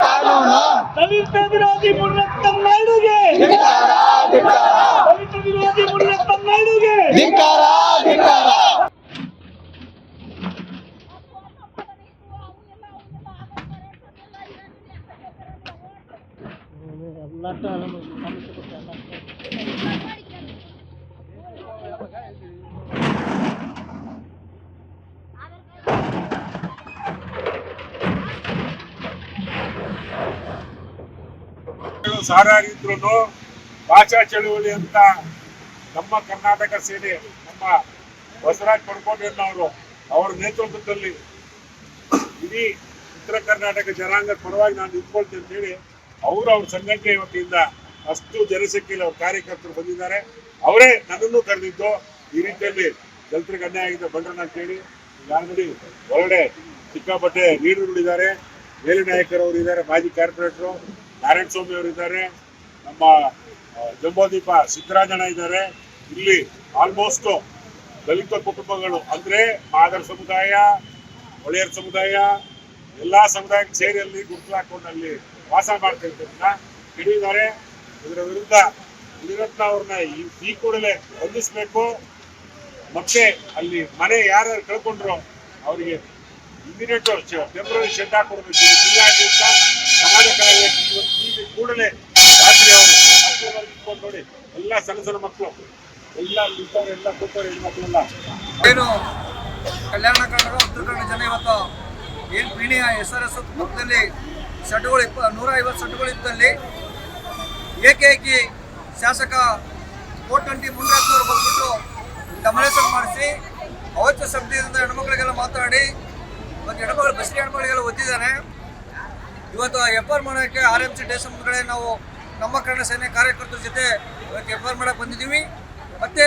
ಕಾನೂನು ದಲಿತ ವಿರೋಧಿ ಮುನ್ನತ್ತ ನಾಯ್ಡುಗೆ ಧಿಕ್ಕಾರ ಧಿಕ್ಕಾರ ದಲಿತ ವಿರೋಧಿ ಮುನ್ನತ್ತ ನಾಯ್ಡುಗೆ ಧಿಕ್ಕಾರ ಧಿಕ್ಕಾರ ಸಾರಾರಿದ್ರು ಭಾಷಾ ಚಳುವಳಿ ಅಂತ ನಮ್ಮ ಕರ್ನಾಟಕ ಸೇನೆ, ನಮ್ಮ ಬಸವರಾಜ್ ಪಡ್ಕೊಂಡಿರೋರು ಅವರ ನೇತೃತ್ವದಲ್ಲಿ ಇಡೀ ಉತ್ತರ ಕರ್ನಾಟಕ ಜನಾಂಗದ ಪರವಾಗಿ ನಾನು ನಿಂತ್ಕೊಳ್ತೇನೆ ಅಂತೇಳಿ ಅವರು ಅವ್ರ ಸಂಘಟನೆ ವತಿಯಿಂದ ಅಷ್ಟು ಜನಸಂಖ್ಯೆಯಲ್ಲಿ ಅವ್ರ ಕಾರ್ಯಕರ್ತರು ಬಂದಿದ್ದಾರೆ. ಅವರೇ ನನ್ನನ್ನು ಕರೆದಿದ್ದು ಈ ರೀತಿಯಲ್ಲಿ ದಲಿತರಿಗೆ ಅನ್ಯಾಯ ಆಗಿದೆ ಅಂತ ಹೇಳಿ. ಆಲ್ರೆಡಿ ಹೊರಗಡೆ ಸಿಕ್ಕಾಪಟ್ಟೆ ನೀಡುಗಳಿದ್ದಾರೆ ನಾಯಕರು ನಾಯಕರವರು ಇದ್ದಾರೆ, ಮಾಜಿ ಕಾರ್ಪೊರೇಟರು, ನಾರಾಯಣ ಸ್ವಾಮಿ ಅವರು ಇದ್ದಾರೆ, ನಮ್ಮ ಜಂಬೋದೀಪ ಸಿದ್ದರಾಜಣ್ಣ ಇದ್ದಾರೆ. ಇಲ್ಲಿ ಆಲ್ಮೋಸ್ಟ್ ದಲಿತ ಕುಟುಂಬಗಳು ಅಂದ್ರೆ ಮಾದರ ಸಮುದಾಯ ಒಳೆಯರ್ ಸಮುದಾಯ, ಎಲ್ಲಾ ಸಮುದಾಯಕ್ಕೆ ಸೇರಿ ಅಲ್ಲಿ ಗುರುತು ಹಾಕೊಂಡು ಅಲ್ಲಿ ವಾಸ ಮಾಡ್ತಾ ಹಿಡಿದಾರೆ ಹಿಡಿದಿದ್ದಾರೆ. ಇದರ ವಿರುದ್ಧ ಯಡಿಯೂರಪ್ಪ ಅವ್ರನ್ನ ಈ ಕೂಡಲೇ ಬಂಧಿಸ್ಬೇಕು. ಮತ್ತೆ ಅಲ್ಲಿ ಮನೆ ಯಾರ್ಯಾರು ಕಳ್ಕೊಂಡ್ರು ಅವರಿಗೆ ಇಮಿಡಿಯೇಟ್ ಟೆಂಪ್ರರಿ ಶೆಡ್ ಹಾಕೊಡ್ಬೇಕು ಜಿಲ್ಲಾಡಳಿತ ಸಮಾಜ ಕಾರ್ಯ ಕೂಡಲೇ ರಾತ್ರಿ ಅವರು ನೋಡಿ. ಎಲ್ಲ ಸಣ್ಣ ಸಣ್ಣ ಮಕ್ಕಳು. ಎಲ್ಲ ನಿಂತವ್ರು, ಎಲ್ಲ ಕೂತವ್ರು ಹೆಣ್ಮಕ್ಳೆಲ್ಲ. ಏನು ಕಲ್ಯಾಣ ಕರ್ನಾಟಕ ಉತ್ತರ ಕನ್ನಡ ಜನ ಇವತ್ತು ಏನು ಪೀಣಿಯ ಎಸ್ ಆರ್ ಎಸ್ ಪಕ್ಕದಲ್ಲಿ ಸೆಟ್ಗಳು ಇಪ್ಪ ನೂರ ಐವತ್ತು ಸೆಟ್ಗಳು ಇದ್ದಲ್ಲಿ ಏಕೈಕಿ ಶಾಸಕ ಕೋಟಂಟಿ ಮುನ್ರಾಜ್ನವ್ರು ಬಂದ್ಬಿಟ್ಟು ಡಮರೇಷನ್ ಮಾಡಿಸಿ ಅವತ್ತು ಶಬ್ದದಿಂದ ಹೆಣ್ಮಕ್ಳಿಗೆಲ್ಲ ಮಾತಾಡಿ ಇವತ್ತು ಹೆಣ್ಮಕ್ಳು ಬಸ್ರಿ ಹೆಣ್ಮಕ್ಳಿಗೆಲ್ಲ ಒತ್ತಿದ್ದಾರೆ ಇವತ್ತು ಎಫ್ಆರ್ ಮಾಡೋಕ್ಕೆ ಆರ್ ಎಂ ಸಿ ಡೇ ಮುಂದ್ಗಡೆ ನಾವು ನಮ್ಮ ಕನ್ನಡ ಸೇನೆ ಕಾರ್ಯಕರ್ತರ ಜೊತೆ ಇವತ್ತು ಎಫ್ ಆರ್ ಮಾಡಕ್ಕೆ ಬಂದಿದ್ದೀವಿ. ಮತ್ತು